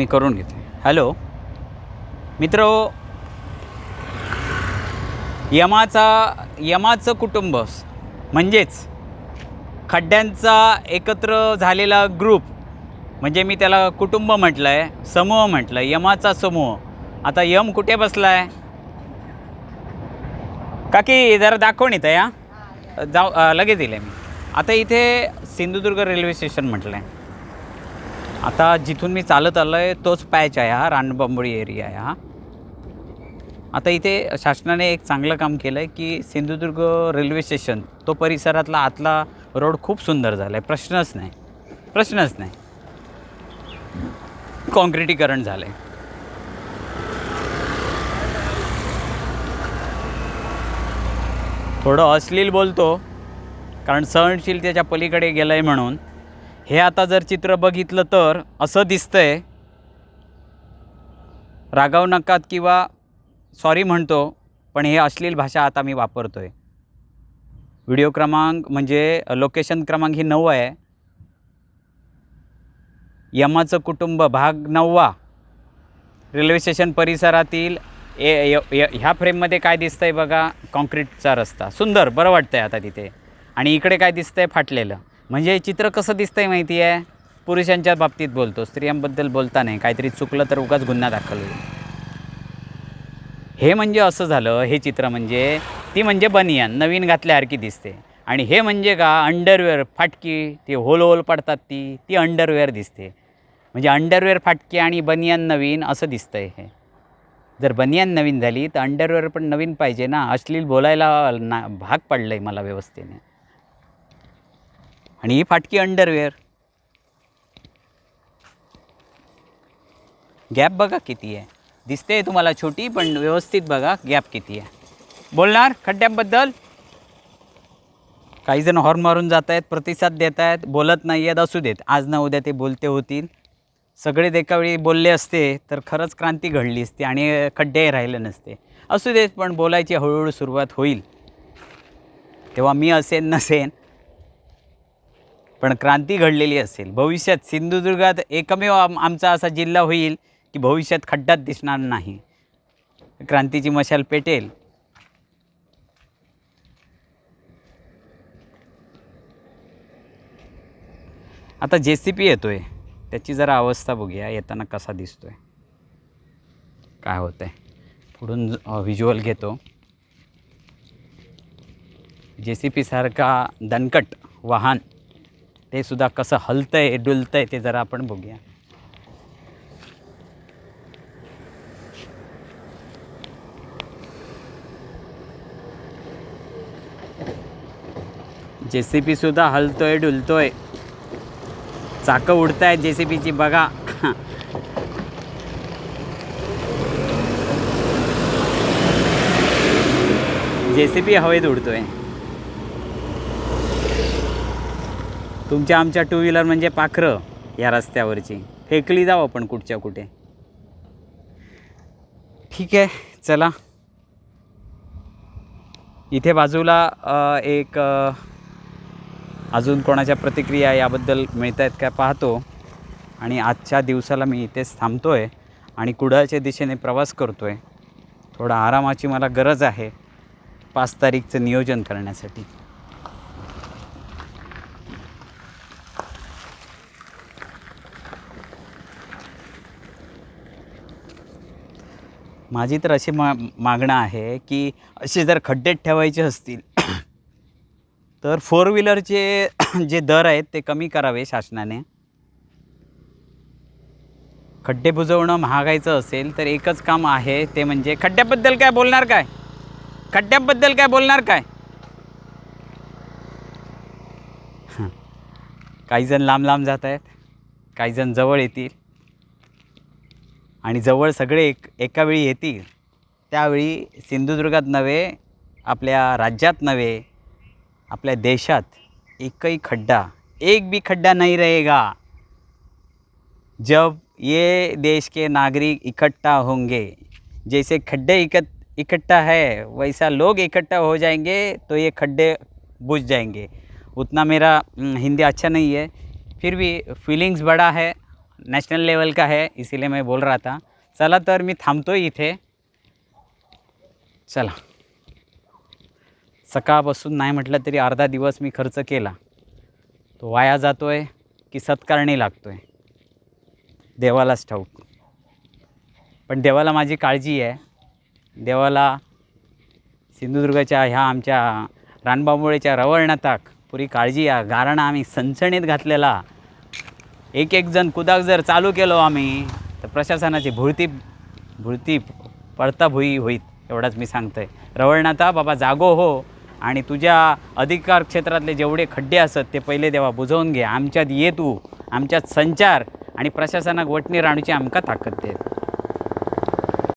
मी करून घेते. हॅलो? मित्र यमाचा यमाचं कुटुंब म्हणजेच खड्ड्यांचा एकत्र झालेला ग्रुप म्हणजे मी त्याला कुटुंब म्हटलं आहे समूह म्हटलं आहे यमाचा समूह. आता यम कुठे बसला आहे काकी जरा दाखवून नाही या. जाऊ लगेच दिलं मी. आता इथे सिंधुदुर्ग रेल्वे स्टेशन म्हटलं आहे आता जिथून मी चालत आलो आहे तोच पॅच आहे हा रानबांबोळी एरिया आहे हा. आता इथे शासनाने एक चांगलं काम केलं आहे की सिंधुदुर्ग रेल्वे स्टेशन तो परिसरातला आतला रोड खूप सुंदर झाला आहे प्रश्नच नाही. प्रश्नच नाही. कॉन्क्रिटीकरण झालं आहे थोडं अश्लील बोलतो कारण सहनशीलतेच्या पलीकडे गेलं आहे म्हणून. हे आता जर चित्र बघितलं तर असं दिसतंय. रागाव नकात किंवा सॉरी म्हणतो पण हे अश्लील भाषा आता मी वापरतो आहे व्हिडिओ क्रमांक म्हणजे लोकेशन क्रमांक ही नऊ आहे. यमाचं कुटुंब भाग नववा. रेल्वे स्टेशन परिसरातील ए य- य- ह्या फ्रेममध्ये काय दिसतंय बघा? कॉन्क्रीटचा रस्ता. सुंदर बरं वाटतंय आता तिथे. आणि इकडे काय दिसतंय? फाटलेलं. म्हणजे चित्र कसं दिसतंय माहिती आहे पुरुषांच्या बाबतीत बोलतो स्त्रियांबद्दल बोलता नाही. काहीतरी चुकलं तर उगाच गुन्हा दाखल होईल. हे म्हणजे असं झालं हे चित्र म्हणजे ती म्हणजे बनियान नवीन घातल्यासारखी दिसते. आणि हे म्हणजे का अंडरवेअर फाटकी ती होल होल पडतात ती ती अंडरवेअर दिसते. म्हणजे अंडरवेअर फाटकी आणि बनियान नवीन असं दिसतंय हे. जर बनियान नवीन झाली तर अंडरवेअर पण नवीन पाहिजे ना. अश्लील बोलायला ना भाग पडलं आहे मला व्यवस्थेने. आणि ही फाटकी अंडरवेअर गॅप बघा किती आहे. दिसते तुम्हाला छोटी पण व्यवस्थित बघा गॅप किती आहे. बोलणार खड्ड्यांबद्दल? काही जण हॉर्न मारून जात आहेत प्रतिसाद देत आहेत बोलत नाही आहेत असू देत. आज ना उद्या ते बोलते होतील. सगळे एकावेळी बोलले असते तर खरंच क्रांती घडली असते आणि खड्डेही राहिले नसते. असू देत पण बोलायची हळूहळू सुरुवात होईल. तेव्हा मी असेन नसेन पण क्रांती घडलेली असेल. भविष्यात सिंधुदुर्गात एकमेव आम आमचा असा जिल्हा होईल की भविष्यात खड्डात दिसणार नाही. क्रांतीची मशाल पेटेल. आता जे सी पी येतो आहे त्याची जरा अवस्था बघूया. येताना कसा दिसतो आहे काय होतं आहे पुढून व्हिज्युअल घेतो. जे सी पीसारखा दणकट वाहन ते सुद्धा कसं हलतं आहे डुलतं आहे ते जरा आपण बघूया. जे सी पीसुद्धा हलतोय डुलतोय. चाकं उडत आहेत जे सी पीची बघा. जे सी पी हवेत उडतोय. तुमच्या आमच्या टू व्हीलर म्हणजे पाखरं या रस्त्यावरची. फेकली जावं आपण कुठच्या कुठे. ठीक आहे चला. इथे बाजूला एक अजून कोणाच्या प्रतिक्रिया याबद्दल मिळत आहेत का पाहतो. आणि आजच्या दिवसाला मी इथेच थांबतो आहे आणि कुडाळच्या दिशेने प्रवास करतो आहे थोडा आरामाची मला गरज आहे पाच तारीखचं नियोजन करण्यासाठी. माझी तर अशी मा मागणं आहे की असे जर खड्डेत ठेवायचे असतील तर फोर व्हीलरचे जे दर आहेत ते कमी करावे शासनाने. खड्डे बुजवणं महागायचं असेल तर एकच काम आहे ते म्हणजे खड्ड्याबद्दल काय बोलणार काय? खड्ड्याबद्दल काय बोलणार काय? काही जण लांब लांब जात आहेत काही जण जवळ येतील. आणि जवळ सगळे एक एका वेळी येतील त्यावेळी सिंधुदुर्गात नव्हे आपल्या राज्यात नव्हे आपल्या देशात एकही खड्डा एक भी खड्डा नहीं रहेगा. जब ये देश के नागरिक इकट्ठा होंगे जैसे खड्डे इकट इकट्ठा है वैसा लोग इकट्ठा हो जाएंगे तो ये खड्डे बुझ जाएंगे. उतना मेरा हिंदी अच्छा नहीं है फिर भी फीलिंग्स बड़ा है नेशनल लेवल का है इसीलिए मैं बोल रहा था। चला तर मी थांबतो इथे। चला। सकाळपासून नाही म्हटलं तरी अर्धा दिवस मी खर्च केला। तो वाया जातो आहे की सत्कारणी लागतो आहे देवालाच ठाऊक। पण देवाला माझी काळजी आहे। देवाला सिंधुदुर्गाच्या ह्या आमच्या रानबांबोळेच्या रवळणाताक पुरी काळजी आहे। कारण आम्ही सणसणीत घातलेला। एक एक जण कुदाक जर चालू केलो आम्ही तर प्रशासनाची भुळती भुळती पडता भुई होईत एवढाच मी सांगतो आहे रवळनाथा बाबा जागो हो आणि तुझ्या अधिकार क्षेत्रातले जेवढे खड्डे असत ते पहिले देवा बुजवून घे. आमच्यात ये तू आमच्यात संचार आणि प्रशासनाक वटणी राहण्याची आमकां ताकद देत.